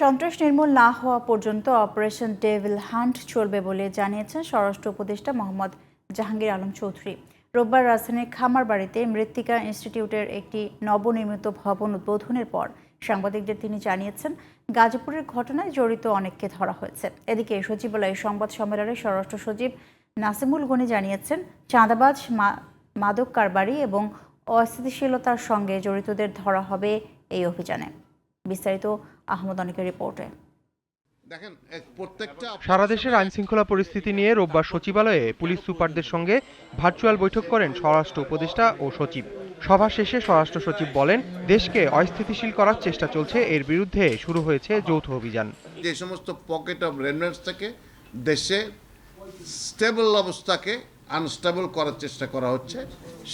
সন্ত্রাস নির্মূল না হওয়া পর্যন্ত অপারেশন ডেভিল হান্ট চলবে বলে জানিয়েছেন স্বরাষ্ট্র উপদেষ্টা মোহাম্মদ জাহাঙ্গীর আলম চৌধুরী। রোববার রাজধানীর খামার বাড়িতে মৃত্তিকা ইনস্টিটিউটের একটি নবনির্মিত ভবন উদ্বোধনের পর সাংবাদিকদের তিনি জানিয়েছেন, গাজীপুরের ঘটনায় জড়িত অনেককে ধরা হয়েছে। এদিকে সচিবালয়ে সংবাদ সম্মেলনে স্বরাষ্ট্র সচিব নাসিমুল গনি জানিয়েছেন, চাঁদাবাজ মাদক কারবারি এবং অস্থিতিশীলতার সঙ্গে জড়িতদের ধরা হবে এই অভিযানে। বিস্তারিত আহমদ অনিকের রিপোর্টে। দেখেন প্রত্যেকটা সারা দেশের আইন শৃঙ্খলা পরিস্থিতি নিয়ে রোববার সচিবালয়ে পুলিশ সুপারদের সঙ্গে ভার্চুয়াল বৈঠক করেন স্বরাষ্ট্র উপদেষ্টা ও সচিব। সভা শেষে স্বরাষ্ট্র সচিব বলেন দেশকে অস্থিতিশীল করার চেষ্টা চলছে এর বিরুদ্ধে শুরু হয়েছে যৌথ অভিযান। যে সমস্ত পকেট অফ রেনমেন্টস থেকে দেশে স্টেবল অবস্থাকে আনস্টেবল করার চেষ্টা করা হচ্ছে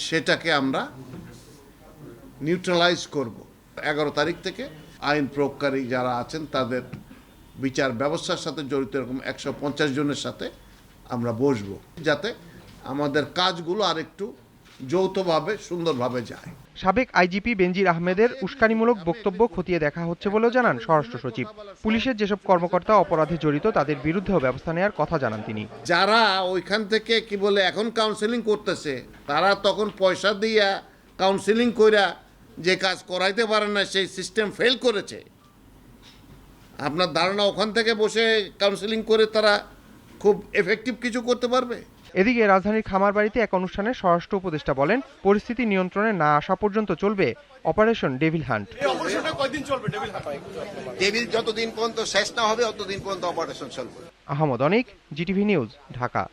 সেটাকে আমরা নিউট্রালাইজ করব। এগারো তারিখ থেকে আইন প্রয়োগকারী যারা আছেন তাদের বিচার ব্যবস্থার সাথে জড়িত এরকম একশো পঞ্চাশ জনের সাথে আমরা বসবো যাতে আমাদের কাজগুলো আরেকটু যৌথভাবে সুন্দরভাবে যায়। সাবেক আইজিপি বেনজির আহমেদের উস্কানিমূলক বক্তব্য খতিয়ে দেখা হচ্ছে বলেও জানান স্বরাষ্ট্র সচিব। পুলিশের যেসব কর্মকর্তা অপরাধে জড়িত তাদের বিরুদ্ধেও ব্যবস্থা নেওয়ার কথা জানান তিনি। যারা ওইখান থেকে কি বলে এখন কাউন্সেলিং করতেছে তারা তখন পয়সা দিয়া কাউন্সেলিং কইরা যে কাজ করাইতে পারে না সেই সিস্টেম ফেল করেছে। আপনার ধারণা ওখান থেকে বসে কাউন্সিলিং করে তারা খুব এফেক্টিভ কিছু করতে পারবে? এদিকে রাজধানীর খামারবাড়িতে এক অনুষ্ঠানে স্বরাষ্ট্র উপদেষ্টা বলেন পরিস্থিতি নিয়ন্ত্রণে না আসা পর্যন্ত চলবে অপারেশন ডেভিল হান্ট। টেবিল যতদিন পর্যন্ত শেষ না হবে ততদিন পর্যন্ত অপারেশন চলবে। Ahmad Anik GTV news Dhaka.